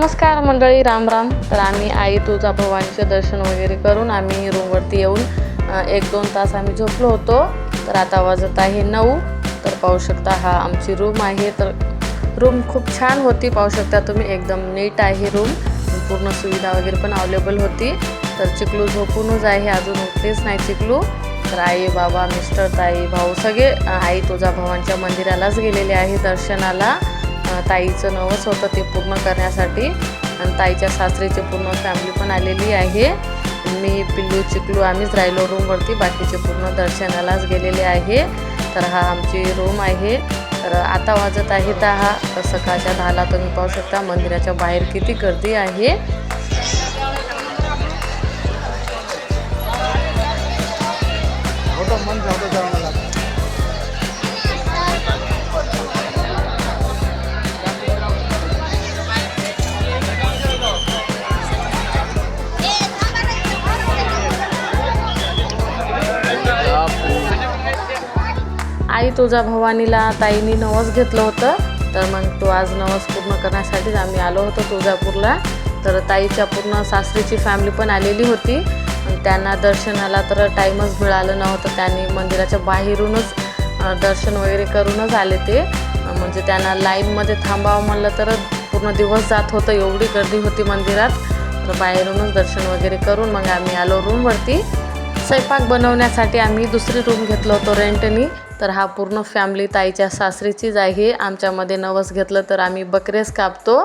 नमस्कार मंडळी राम राम. तर आम्ही आई तुळजा भवानीचे दर्शन वगैरे करून आम्ही रूमवरती येऊन एक दोन तास आम्ही झोपलो होतो. तर आता वाजत आहे नऊ. तर पाहू शकता हा आमची रूम आहे. तर रूम खूप छान होती. पाहू शकता तुम्ही एकदम नीट आहे रूम. पूर्ण सुविधा वगैरे पण अवेलेबल होती. तर चिकलू झोपूनच आहे. अजून उठलीच नाही चिकलू. तर आई बाबा मिस्टर ताई भाऊ सगळे आई तुळजा भवानच्या मंदिरालाच गेलेले आहे दर्शनाला. ताईचं नवस होतं ते पूर्ण करण्यासाठी. आणि ताईच्या सासरीची पूर्ण फॅमिली पण आलेली आहे. मी पिल्लू चिकलू आम्हीच राहिलो रूमवरती बाकीचे पूर्ण दर्शनालाच गेलेले आहे. तर हा आमची रूम आहे. तर आता वाजत आहे दहा. तर सकाळच्या दहाला तुम्ही पाहू शकता मंदिराच्या बाहेर किती गर्दी आहे. होतं मन आम्ही जेवणाला तुझ्या भवानीला ताईनी नवस घेतलं होतं. तर मग तो आज नवस पूर्ण करण्यासाठीच आम्ही आलो होतो तुळजापूरला. तर ताईच्या पूर्ण सासरीची फॅमिली पण आलेली होती. त्यांना दर्शनाला तर टाईमच मिळालं नव्हतं. त्यांनी मंदिराच्या बाहेरूनच दर्शन वगैरे करूनच आले ते. म्हणजे त्यांना लाईनमध्ये थांबावं म्हणलं तर पूर्ण दिवस जात होतं. एवढी गर्दी होती मंदिरात. तर बाहेरूनच दर्शन वगैरे करून मग आम्ही आलो रूमवरती स्वयंपाक बनवण्यासाठी आम्ही दुसरी रूम घेतलं होतं रेंटनी तर हा पूर्ण फॅमिली ताईच्या सासरीचीच आहे. आमच्यामध्ये नवस घेतलं तर आम्ही बकरेच कापतो.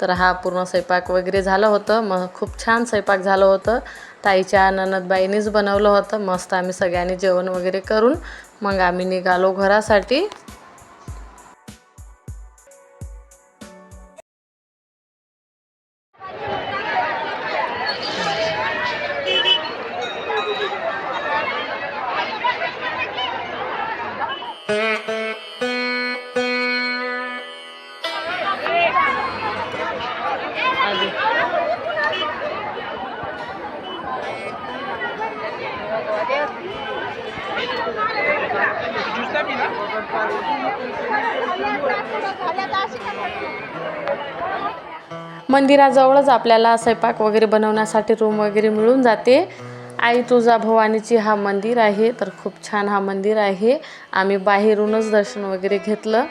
तर हा पूर्ण स्वयंपाक वगैरे झालं होतं. मग खूप छान स्वयंपाक झालं होतं. ताईच्या ननदबाईनीच बनवलं होतं. मस्त आम्ही सगळ्यांनी जेवण वगैरे करून मग आम्ही निघालो घरासाठी. मंदिराजवळच आपल्याला स्वयंपाक वगैरे बनवण्यासाठी रूम वगैरे मिळून जाते. आई तुझा भवानीची हा मंदिर आहे तर खूप छान हा मंदिर आहे. आम्ही बाहेरूनच दर्शन वगैरे घेतलं.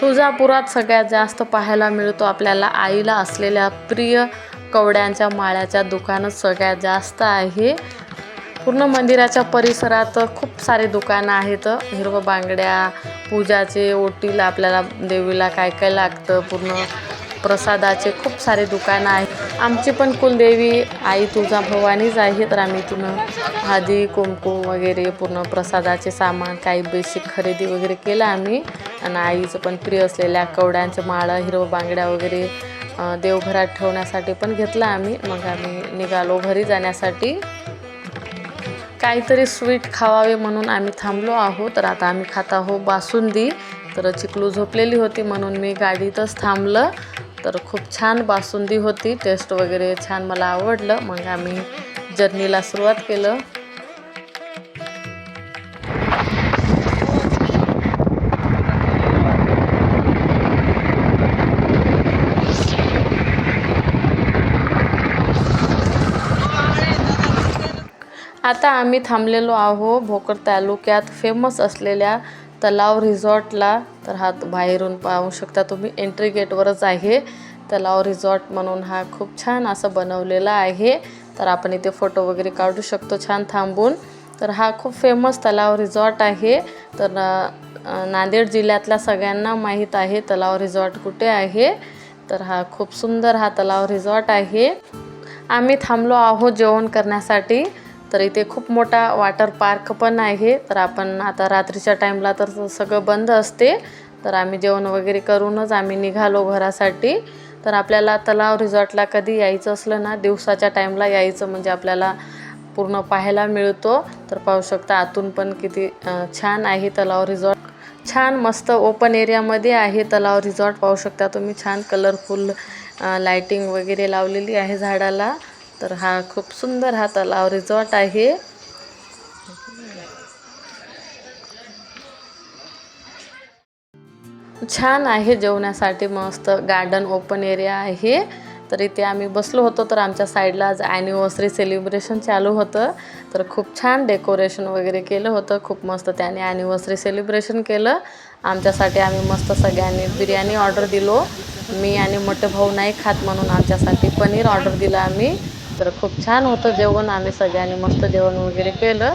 तुळजापुरात सगळ्यात जास्त पाहायला मिळतो आपल्याला आईला असलेल्या प्रिय कवड्यांच्या माळ्याच्या दुकानच सगळ्यात जास्त आहे. पूर्ण मंदिराच्या परिसरात खूप सारे दुकानं आहेत. हिरवं बांगड्या पूजाचे ओटीला आपल्याला देवीला काय काय लागतं पूर्ण प्रसादाचे खूप सारे दुकानं आहेत. आमची पण कुलदेवी आई तुझा भवानीच आहे तर आम्ही इथून हळदी कुंकू वगैरे पूर्ण प्रसादाचे सामान काही बेसिक खरेदी वगैरे केलं आम्ही. आणि आईचं पण प्रिय असलेल्या कवड्यांचं माळं हिरवं बांगड्या वगैरे देवघरात ठेवण्यासाठी पण घेतलं आम्ही. मग आम्ही निघालो घरी जाण्यासाठी. काहीतरी स्वीट खावावे म्हणून आम्ही थांबलो आहोत. तर आता आम्ही खात आहोत बासुंदी. तर चिकलू झोपलेली होती म्हणून मी गाडीतच थांबलं. तर खूप छान बासुंदी होती. टेस्ट वगैरे छान मला आवडलं. मग आम्ही जर्नीला सुरुवात केलं. आता आम्ही थांबलेलो आहो भोकर तालुक्यात फेमस असलेल्या तलाव रिसॉर्टला. तर हा बाहेरून पाहू शकता तुम्ही एंट्री गेटवरच आहे. तलाव रिसॉर्ट म्हणून हा खूप छान असं बनवलेला आहे. तर आपण इथे फोटो वगैरे काढू शकतो छान थांबून. तर हा खूप फेमस तलाव रिसॉर्ट आहे. तर नांदेड जिल्ह्यातल्या सगळ्यांना माहीत आहे तलाव रिसॉर्ट कुठे आहे. तर हा खूप सुंदर हा तलाव रिसॉर्ट आहे. आम्ही थांबलो आहोत जेवण करण्यासाठी. तर इथे खूप मोठा वॉटर पार्क पण आहे. तर आपण आता रात्रीच्या टाईमला तर सगळं बंद असते. तर आम्ही जेवण वगैरे करूनच आम्ही निघालो घरासाठी. तर आपल्याला तलाव रिसॉर्टला कधी यायचं असलं ना दिवसाच्या टाईमला यायचं म्हणजे आपल्याला पूर्ण पाहायला मिळतो. तर पाहू शकता आतून पण किती छान आहे तलाव रिसॉर्ट छान मस्त ओपन एरियामध्ये आहे तलाव रिसॉर्ट पाहू शकता तुम्ही छान कलरफुल लायटिंग वगैरे लावलेली आहे झाडाला. तर हा खूप सुंदर हा तलाव रिसॉर्ट आहे. छान आहे जेवण्यासाठी मस्त गार्डन ओपन एरिया आहे. तर इथे आम्ही बसलो होतो तर आमच्या साईडला आज ॲनिव्हर्सरी सेलिब्रेशन चालू होतं. तर खूप छान डेकोरेशन वगैरे केलं होतं खूप मस्त त्याने ॲनिव्हर्सरी सेलिब्रेशन केलं. आमच्यासाठी आम्ही मस्त सगळ्यांनी बिर्याणी ऑर्डर दिलो. मी आणि मोठे भाऊ नाही खात म्हणून आमच्यासाठी पनीर ऑर्डर दिलं आम्ही. तर खूप छान होतं जेवण आम्ही सगळ्यांनी मस्त जेवण वगैरे केलं.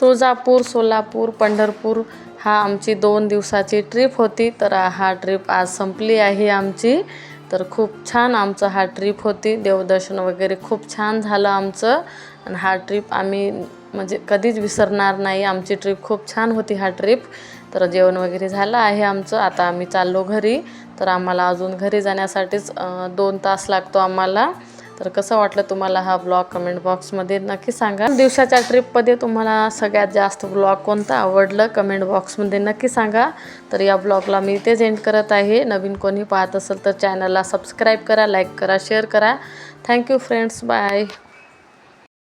तुळजापूर सोलापूर पंढरपूर हा आमची दोन दिवसाची ट्रिप होती. तर हा ट्रिप आज संपली आहे आमची. तर खूप छान आमचं हा ट्रिप होती. देवदर्शन वगैरे खूप छान झालं आमचं. आणि हा ट्रिप आम्ही म्हणजे कधीच विसरणार नाही. आमची ट्रिप खूप छान होती हा ट्रिप तर जेवण वगैरे झालं आहे आमचं. आता आम्ही चाललो घरी. तर आम्हाला अजून घरी जाण्यासाठीच दोन तास लागतो आम्हाला. तर कसं वाटलं तुम्हाला हा ब्लॉग कमेंट बॉक्समध्ये नक्की सांगा. दिवसाच्या ट्रिपमध्ये तुम्हाला सगळ्यात जास्त ब्लॉग कोणता आवडलं? कमेंट बॉक्समध्ये नक्की सांगा. तर या ब्लॉगला मी इथेच एंड करत आहे. नवीन कोणी पाहत असेल तर चॅनलला सबस्क्राईब करा लाईक करा शेअर करा. Thank you friends bye